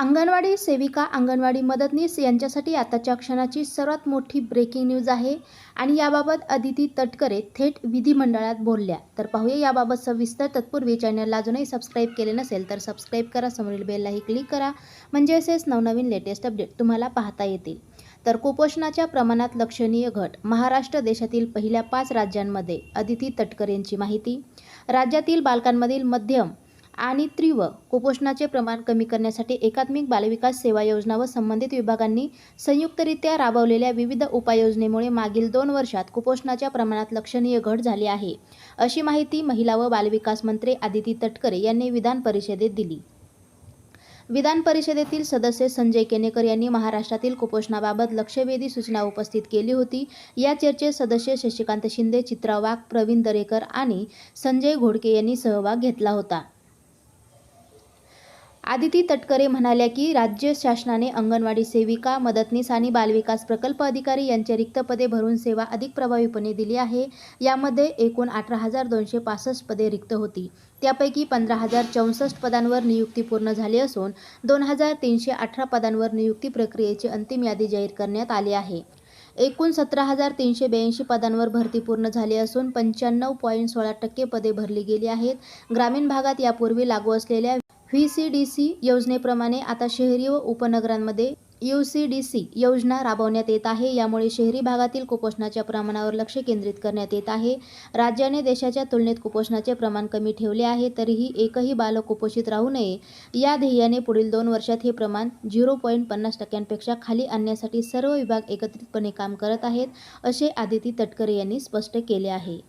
अंगणवाडी सेविका अंगणवाडी मदतनीस यांच्यासाठी आताच्या क्षणाची सर्वात मोठी ब्रेकिंग न्यूज आहे आणि याबाबत अदिती तटकरे थेट विधिमंडळात बोलल्या. तर पाहूया याबाबत सविस्तर तत्पूर्वी चॅनलला अजूनही सबस्क्राईब केले नसेल तर सबस्क्राईब करा समोरील बेललाही क्लिक करा. म्हणजे असेच नवनवीन लेटेस्ट अपडेट तुम्हाला पाहता येतील. तर कुपोषणाच्या प्रमाणात लक्षणीय घट. महाराष्ट्र देशातील पहिल्या पाच राज्यांमध्ये अदिती तटकरेंची माहिती. राज्यातील बालकांमधील मध्यम आणि तीव्र कुपोषणाचे प्रमाण कमी करण्यासाठी एकात्मिक बालविकास सेवा योजना व संबंधित विभागांनी संयुक्तरित्या राबवलेल्या विविध उपाययोजनेमुळे मागील दोन वर्षात कुपोषणाच्या प्रमाणात लक्षणीय घट झाली आहे अशी माहिती महिला व बालविकास मंत्री आदिती तटकरे यांनी विधान परिषदेत दिली. विधान परिषदेतील सदस्य संजय केनेकर यांनी महाराष्ट्रातील कुपोषणाबाबत लक्षवेधी सूचना उपस्थित केली होती. या चर्चेत सदस्य शशिकांत शिंदे चित्रा वाघ प्रवीण दरेकर आणि संजय घोडके यांनी सहभाग घेतला होता. आदिती तटकरे म्हणाल्या की राज्य शासनाने अंगणवाडी सेविका मदतनीस आणि बालविकास प्रकल्प अधिकारी यांचे रिक्त पदे भरून सेवा अधिक प्रभावीपणे दिली आहे. यामध्ये एकूण अठरा हजार दोनशे पासष्ट पदे रिक्त होती. त्यापैकी पंधरा हजार चौसष्ट पदांवर नियुक्ती पूर्ण झाली असून दोन हजार तीनशे अठरा पदांवर नियुक्ती प्रक्रियेची अंतिम यादी जाहीर करण्यात आली आहे. एकूण सतरा हजार तीनशे ब्याऐंशी पदांवर भरती पूर्ण झाली असून पंच्याण्णव पॉईंट सोळा टक्के पदे भरली गेली आहेत. ग्रामीण भागात यापूर्वी लागू असलेल्या व्ही सी डी सी योजनेप्रमाणे आता शहरी व उपनगरांमध्ये यू सी डी सी योजना राबवण्यात येत आहे. यामुळे शहरी भागातील कुपोषणाच्या प्रमाणावर लक्ष केंद्रित करण्यात येत आहे. राज्याने देशाच्या तुलनेत कुपोषणाचे प्रमाण कमी ठेवले आहे तरीही एकही बालक कुपोषित राहू नये. या ध्येयाने पुढील दोन वर्षात हे प्रमाण झिरो पॉईंट पन्नास टक्क्यांपेक्षा खाली आणण्यासाठी सर्व विभाग एकत्रितपणे काम करत आहेत असे आदिती तटकरे यांनी स्पष्ट केले आहे.